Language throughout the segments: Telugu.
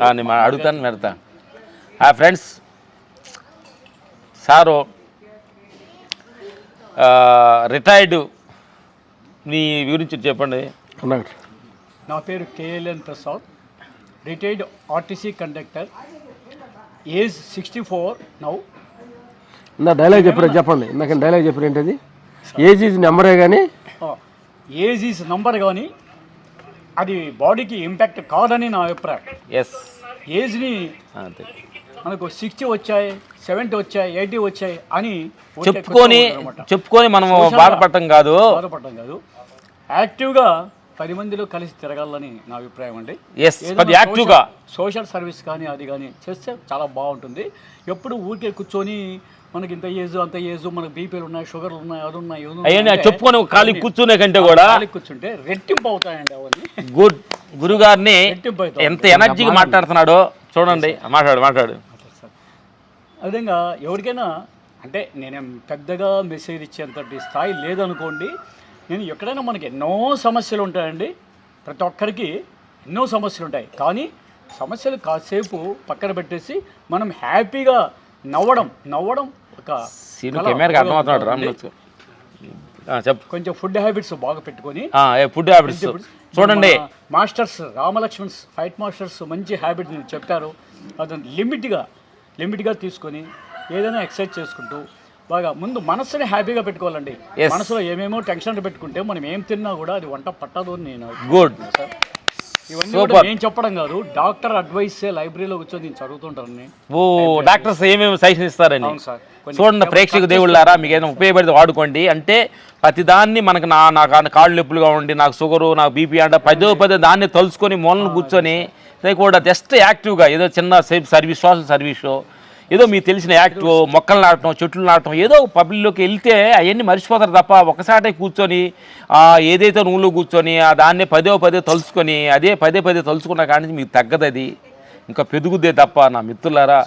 నేను మా- అడుగుతాను పెడతా. ఆ ఫ్రెండ్స్ సారు రిటైర్డ్ మీ గురించి చెప్పండి. నా పేరు KLN Prasad. Retired RTC conductor age sixty four now ఇందా డైలాగ్ చెప్పారు చెప్పండి. ఇందాక డైలాగ్ చెప్పారు ఏంటది? ఏజ్ ఈజ్ నెంబరే కానీ ఏజ్ ఈజ్ నంబర్ కానీ అది బాడీకి ఇంపాక్ట్ కాదని నా అభిప్రాయం. ఎస్ ఏజ్ని అంతే. మనకు సిక్స్టీ వచ్చాయి సెవెంటీ వచ్చాయి ఎయిటీ వచ్చాయి అని చెప్పుకొని. చెప్పుకొని మనం బాధపడటం కాదు. బాధపడటం కాదు. యాక్టివ్గా పది మందిలో కలిసి తిరగాలని నా అభిప్రాయం అండి. యాక్టివ్గా సోషల్ సర్వీస్ కానీ అది కానీ చేస్తే చాలా బాగుంటుంది. ఎప్పుడు ఊరికే కూర్చొని మనకి ఇంత ఏజ్ అంత ఏజ్ మనకి బీపీలు ఉన్నాయి షుగర్లు ఉన్నాయి అది ఉన్నాయి అవన్నీ చెప్పుకొని ఖాళీ కూర్చునే కంటే కూడా ఖాళీ కూర్చుంటే రెట్టింపు అవుతాయండి అవన్నీ. గుడ్ గురుగారిని రెట్టింపు అవుతాయి. ఎంత ఎనర్జీగా మాట్లాడుతున్నాడో చూడండి. మాట్లాడు మాట్లాడు. విధంగా ఎవరికైనా అంటే నేనేం పెద్దగా మెసేజ్ ఇచ్చేంతటి స్థాయి లేదనుకోండి నేను ఎక్కడైనా మనకి ఎన్నో సమస్యలు ఉంటాయండి. ప్రతి ఒక్కరికి ఎన్నో సమస్యలు ఉంటాయి. కానీ సమస్యలు కాసేపు పక్కన పెట్టేసి మనం హ్యాపీగా నవ్వడం నవ్వడం ఒక. చెప్పు. కొంచెం ఫుడ్ హ్యాబిట్స్ బాగా పెట్టుకొని ఫుడ్ హ్యాబిట్స్. చూడండి. మాస్టర్స్ రామలక్ష్మణ్స్ ఫైట్ మాస్టర్స్ మంచి హ్యాబిట్ చెప్పారు. అతను లిమిట్గా లిమిట్గా తీసుకొని ఏదైనా ఎక్సర్సైజ్ చేసుకుంటూ బాగా ముందు మనసుని హ్యాపీగా పెట్టుకోవాలండి. మనసులో ఏమేమో టెన్షన్ పెట్టుకుంటే మనం ఏం తిన్నా కూడా అది వంట పట్టదు అని నేను గుడ్ సార్. ఇవన్నీ కూడా నేను చెప్పడం కాదు డాక్టర్ అడ్వైస్ లైబ్రరీలో కూర్చొని నేను చదువుతుంటాను ఓ డాక్టర్స్ ఏమేమి సజెషన్ ఇస్తారని చూడండి ప్రేక్షక దేవుళ్ళారా మీకు ఏదైనా ఉపయోగపడితే వాడుకోండి. అంటే ప్రతిదాన్ని మనకు నా నాకు కాళ్ళు నొప్పులుగా ఉండి నాకు షుగరు నాకు బీపీ అంటే పదో పదే దాన్ని తలుచుకొని మూలను కూర్చొని కూడా జస్ట్ యాక్టివ్గా ఏదో చిన్న సేఫ్ సర్వీస్ సోషల్ సర్వీస్ ఏదో మీకు తెలిసిన యాక్టివ్ మొక్కలు నాటడం చెట్లు నాటడం ఏదో పబ్లిక్లోకి వెళ్తే అవన్నీ మర్చిపోతారు తప్ప ఒకసారి కూర్చొని ఏదైతే నువ్వులో కూర్చొని ఆ దాన్ని పదే పదే తలుచుకొని అదే పదే పదే తలుచుకున్న కానీ మీకు తగ్గదు అది. ఇంకా పెరుగుద్దే తప్ప నా మిత్రులారా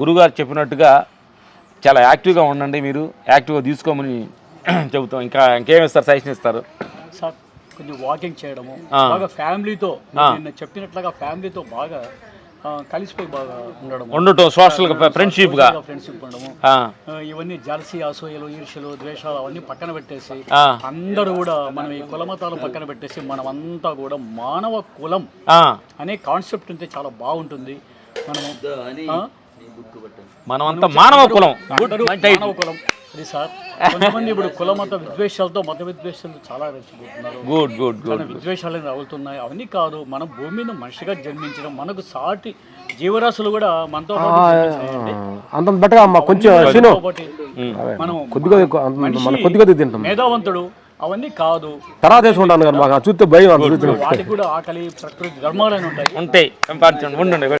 గురుగారు చెప్పినట్టుగా చాలా యాక్టివ్గా ఉండండి మీరు యాక్టివ్గా తీసుకోమని చెబుతాం. ఇంకా ఇంకేమి ఇస్తారు సజెషన్ ఇస్తారు? కొంచెం వాకింగ్ చేయడము. బాగా ఫ్యామిలీతో చెప్పినట్లుగా ఫ్యామిలీతో బాగా కలిసిపోయి బాగా ఉండడం ఉండటం ఫ్రెండ్షిప్గా ఫ్రెండ్షిప్ ఉండడము. ఆ, ఆ, ఇవన్నీ జలసి అసూయలు ఈర్ష్యలు ద్వేషాలు అవన్నీ పక్కన పెట్టేసి అందరూ కూడా మనం ఈ కుల మతాలు పక్కన పెట్టేసి మనమంతా కూడా మానవ కులం. అనే కాన్సెప్ట్ ఉంటే చాలా బాగుంటుంది. మనము? మనమంతా మానవ కులం. గుడ్ అందరూ టైట్ మానవ కులం. అది సార్ కొంతమంది ఇప్పుడు కుల మత విద్వేషాలతో మత విద్వేషాలు చాలా రెచ్చిపోతున్నారు. Good good good. విద్వేషాలు రగులుతున్నాయి అవన్నీ కాదు మనం భూమి మీద మనిషిగా జన్మించడం మనకు సాటి జీవరాశులు కూడా మనతో. అంత కొంచెం మనం కొద్దిగా మనం కొద్దిగా తింటాం. మేధావంతుడు అవన్నీ కాదు. తర్వాత వేసుకుంటాను కదా మాకు చూస్తే భయం వాటికి కూడా ఆకలి ప్రకృతి ధర్మాలైన ఉంటాయి. ఉంటాయి